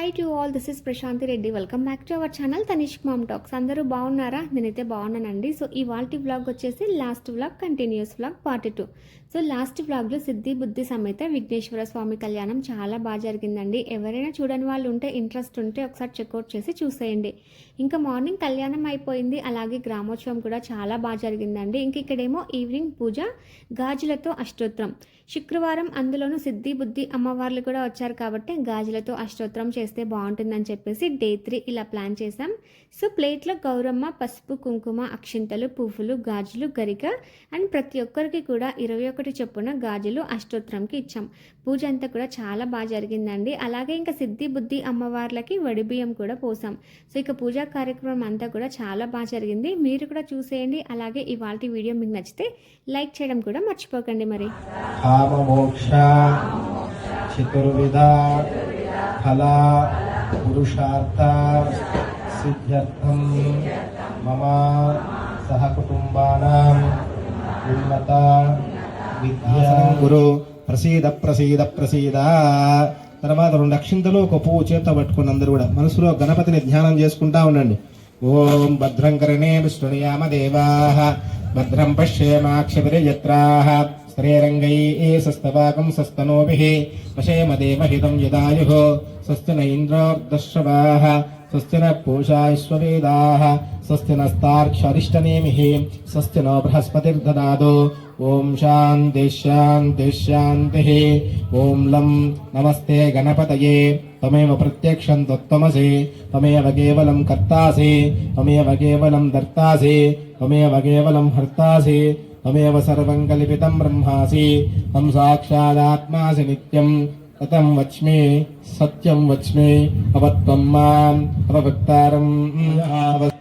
Hi to all this is Prashanti Reddy welcome back to our channel Tanishk mom talks అందరూ బాగున్నారా? నేనైతే బాగున్నానండి. So ఈ వాల్టి వ్లాగ్ వచ్చేసి last vlog continues vlog part two so last వ్లాగ్లో సిద్ధి బుద్ధి సమేత విఘ్నేశ్వర స్వామి కళ్యాణం చాలా బాగా జరిగిందండి. ఎవరైనా చూడని వాళ్ళు ఉంటే ఇంట్రెస్ట్ ఉంటే ఒకసారి చెక్అవుట్ చేసి చూసేయండి. ఇంకా మార్నింగ్ కళ్యాణం అయిపోయింది. అలాగే గ్రామోత్సవం కూడా చాలా బాగా జరిగిందండి. ఇంక ఇక్కడేమో ఈవినింగ్ పూజ గాజులతో అష్టోత్తరం. శుక్రవారం అందులోనూ సిద్ధి బుద్ధి అమ్మవార్లు కూడా వచ్చారు కాబట్టి గాజులతో అష్టోత్తరం చేస్తే బాగుంటుందని చెప్పేసి డే త్రీ ఇలా ప్లాన్ చేసాం సో ప్లేట్లో గౌరమ్మ పసుపు కుంకుమ అక్షింతలు పువ్వులు గాజులు గరిక అండ్ ప్రతి ఒక్కరికి కూడా ఇరవై ఒకటి చొప్పున గాజులు అష్టోత్తరంకి ఇచ్చాం. పూజ అంతా కూడా చాలా బాగా జరిగిందండి. అలాగే ఇంకా సిద్ధి బుద్ధి అమ్మవార్లకి వడి బియ్యం కూడా పోసాం. సో ఇక పూజా కార్యక్రమం అంతా కూడా చాలా బాగా జరిగింది. మీరు కూడా చూసేయండి. అలాగే ఇవాళ వీడియో మీకు నచ్చితే లైక్ చేయడం కూడా మర్చిపోకండి మరి. చతుర్విధ. ఫల పురుషార్థ సిద్ధ్యర్థం మమ సహకుటుంబానాం ఉన్నత విద్యా గురు ప్రసీద ప్రసీద ప్రసీద తర్వాత రెండు అక్షింతలు ఒక పువ్వు చేత పట్టుకుని అందరూ కూడా మనసులో గణపతిని ధ్యానం చేసుకుంటా ఉండండి. ఓం భద్రం కరణే విష్ణుయామ దేవా భద్రం పశ్యేమాక్షభిర్యత్రా శ్రీరంగై సస్తవాకం సస్తనోభిः పశేమ దేవహితం యదాయుः స్వస్తి న ఇంద్రోర్దశ్రవాः స్వస్తి న పూషాశ్వవేదాः స్వస్తి నస్తార్క్షరిష్టనేమిः స్వస్తి నో బృహస్పతిర్దదాదు ఓం శాంతి శాంతి శాంతి ఓం లం నమస్తే గణపతయే త్వమేవ ప్రత్యక్షం త్వమసి త్వమేవ కేవలం కర్తాసి త్వమేవ కేవలం దర్తాసి త్వమేవ కేవలం హర్తాసి త్వమేవ సర్వం కల్పితం బ్రహ్మాసి తం కథం నిత్యం వచ్మి సత్యం వచ్మి అవత్వం మాం అవభక్తారం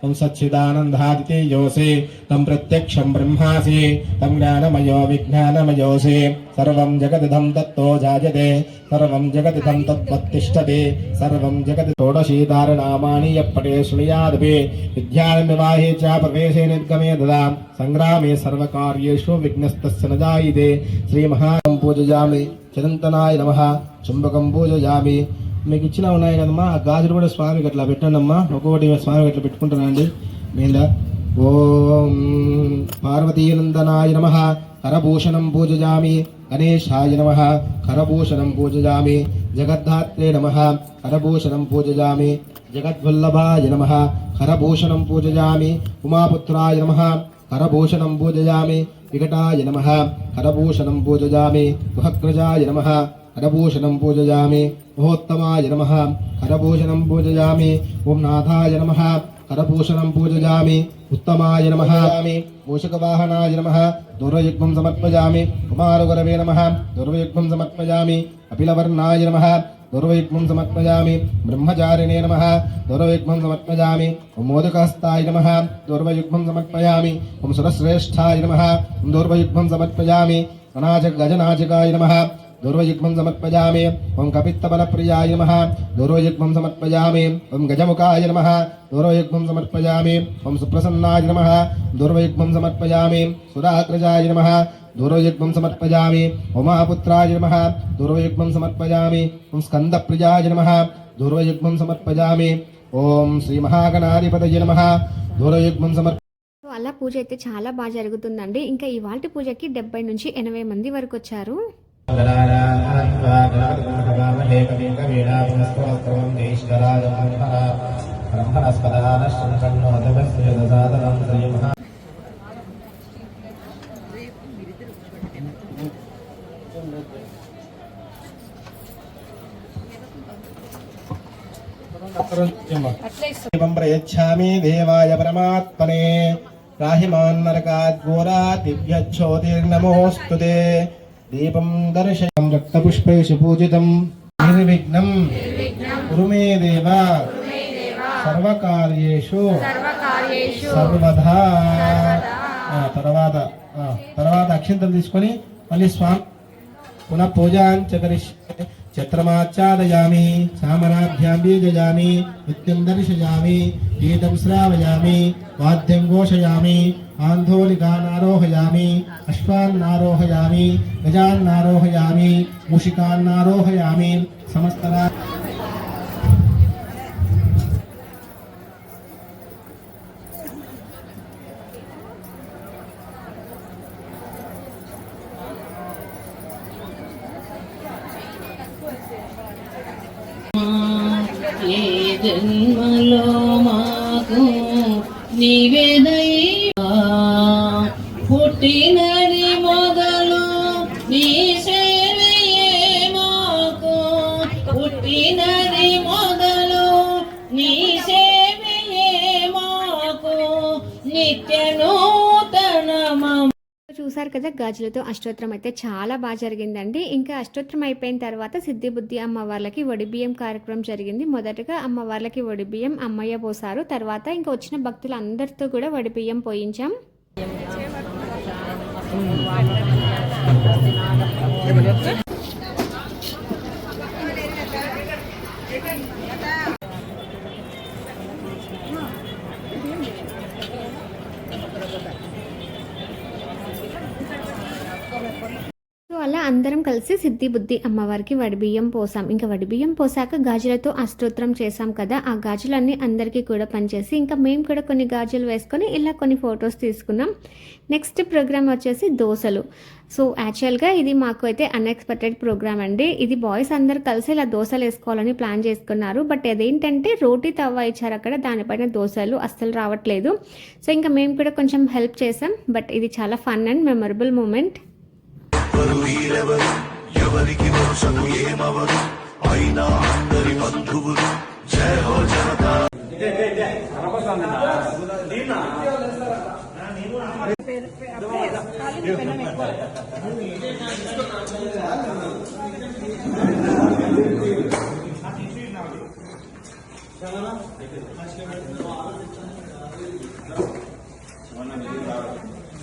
తం సచ్చిదానందాదితేజోసి తం ప్రత్యక్షం బ్రహ్మాసి తం జ్ఞానమయో విజ్ఞానమయోసి సర్వం జగదిదం తత్తో జాయతే సర్వం జగదిదం తత్వత్తిష్టతి సర్వం జగతి షోడశీతారనామాని యప్పటే శృణుయాదపి విద్యాలమివాహే చ ప్రవేశే నిర్గమే దదా సంగ్రామే సర్వకార్యేషు విఘ్నస్తస్య న జాయితే శ్రీమహాం పూజయామి చిరంతనాయ నమ. చుంబకం పూజయామి. మీకు ఇచ్చిన ఉన్నాయి కదమ్మా. ఆ గాజులు కూడా స్వామికి అట్లా పెట్టండి అమ్మా ఒక్కొక్కటి స్వామికి అట్లా పెట్టుకుంటానండి. మీద? ఓం పార్వతీనందనాయ నమ. కరభూషణం పూజయామి. గణేశాయ నమ. కరభూషణం పూజయామి. జగద్ధాత్రే నమ. కరభూషణం పూజయామి. జగద్వల్లభాయ నమ. కరభూషణం పూజయామి. ఉమాపుత్రాయ నమ. హరభూషణం పూజయామి వికటాయ నమ. హరభూషణం పూజయామి గుహగ్రజాయ నమ. హరభూషణం పూజయామి మహోత్తమాయ నమ. హరభూషణం పూజయామి ఓం నాథాయ నమ. హరభూషణం పూజయామి ఉత్తమాయ నమ. మూషకవాహనాయ నమ. దూర్వయుగ్మం సమర్పయామి కుమారగురవే నమ. దూర్వయుగ్మం సమర్పయామి అపిలవర్ణాయ నమ. దూర్వయుగ్మం సమర్పయామి బ్రహ్మచారిణే నమ దూర్వయుగ్మం సమర్పయామి ఓం మోదకహస్తాయ నమ దూర్వయుగ్మం సమర్పయామి ఓం సురశ్రేష్ఠాయ నమ దూర్వయుగ్మం సమర్పయామి అనాచక గజనాచకాయ నమ దూర్వయుగ్మం సమర్పయామి ఓం కపిత్తబలప్రియాయ నమ దూర్వయుగ్మం సమర్పయామి ఓం గజముఖాయ నమ దూర్వయుగ్మం సమర్పయామి ఓం సుప్రసన్నాయ నమ దూర్వయుగ్మం సమర్పయామి సురాగ్రజాయ నమ దూర్వయుగ్మం సమర్పయామి ఉమాపుత్రాయ నమ దూర్వయుగ్మం సమర్పయామి ఓం స్కందప్రియాయ నమ దూర్వయుగ్మం సమర్పయామి ఓం శ్రీ మహాగణాధిపతయ నమ దూర్వయుగ్మం సమర్ప అలా పూజ అయితే చాలా బాగా జరుగుతుందండి. ఇంకా ఇవాళ పూజకి డెబ్బై నుంచి ఎనభై మంది వరకు వచ్చారు. यच्छामि देवाय परमात्मने राहिमान्नरकाद्घोरादिभ्यच्छोतिर्नमोऽस्तु ते दीपं दर्शयं रक्तपुष्पैषु पूजितं निर्विघ्नं कुरु मे देव సర్వకార్యేషు సర్వదా తర్వాత తర్వాత అక్షింతలు తీసుకొని మళ్ళీ స్వామి పునః పూజాంచ కరిష్య छत्रमाच्छादयामि सामराभ्यां बीजयामि नित्यं दर्शयामि गीतं श्रावयामि वाद्यं घोषयामि आन्धोलिकानारोहयामि अश्वान्नारोहयामि गजान्नारोहयामि मूषिकान्नारोहयामि समस्तरा ఏ జన్మలో మాకు నివేదన చూసారు కదా గాజులతో అష్టోత్తరం అయితే చాలా బాగా జరిగిందండి. ఇంకా అష్టోత్తరం అయిపోయిన తర్వాత సిద్ధి బుద్ధి అమ్మవార్లకి వడిబియ్యం కార్యక్రమం జరిగింది. మొదటగా అమ్మవార్లకి వడిబియ్యం అమ్మయ్య పోసారు. తర్వాత ఇంకా వచ్చిన భక్తులు అందరితో కూడా వడిబియ్యం పోయించాం. అందరం కలిసి సిద్ధి బుద్ధి అమ్మవారికి వడిబియ్యం పోసాం. ఇంకా వడిబియ్యం పోసాక గాజులతో అష్టోత్తరం చేసాం కదా ఆ గాజులన్నీ అందరికీ కూడా పనిచేసి ఇంకా మేము కూడా కొన్ని గాజులు వేసుకొని ఇలా కొన్ని ఫొటోస్ తీసుకున్నాం. నెక్స్ట్ ప్రోగ్రామ్ వచ్చేసి దోశలు. సో యాక్చువల్గా ఇది మాకు అయితే అన్ఎక్స్పెక్టెడ్ ప్రోగ్రామ్ అండి. ఇది బాయ్స్ అందరు కలిసి ఇలా దోశలు వేసుకోవాలని ప్లాన్ చేసుకున్నారు. బట్ అదేంటంటే రోటీ తవ్వ ఇచ్చారు అక్కడ దానిపైన దోశలు అస్సలు రావట్లేదు. సో ఇంకా మేము కూడా కొంచెం హెల్ప్ చేసాం బట్ ఇది చాలా ఫన్ అండ్ మెమరబుల్ మూమెంట్. ఎవరికి వరుసకు ఏమవరు అయినా అందరి బంధువులు జయ హో జనతా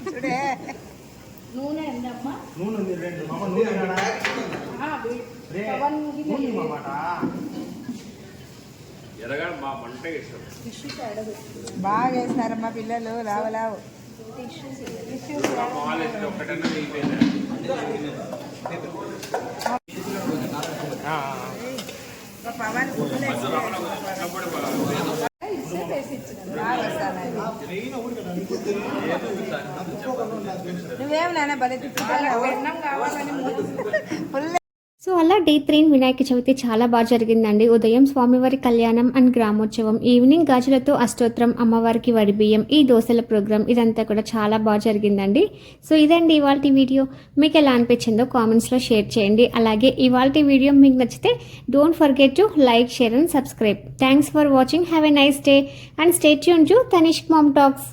నేను చూడే బాగా వేసినారమ్మా పిల్లలు లావు లావు. పవన్ నువ్వేం నాన్న భలే సో అలా డే త్రీ వినాయక చవితి చాలా బాగా జరిగిందండి. ఉదయం స్వామివారి కళ్యాణం అండ్ గ్రామోత్సవం ఈవినింగ్ గాజులతో అష్టోత్తరం అమ్మవారికి వడిబియ్యం ఈ దోశల ప్రోగ్రామ్ ఇదంతా కూడా చాలా బాగా జరిగిందండి. సో ఇదండి ఇవాళ వీడియో. మీకు ఎలా అనిపించిందో కామెంట్స్లో షేర్ చేయండి. అలాగే ఇవాళ వీడియో మీకు నచ్చితే don't forget to like share and subscribe. Thanks for watching. Have a nice day and stay tune to Tanishk mom talks.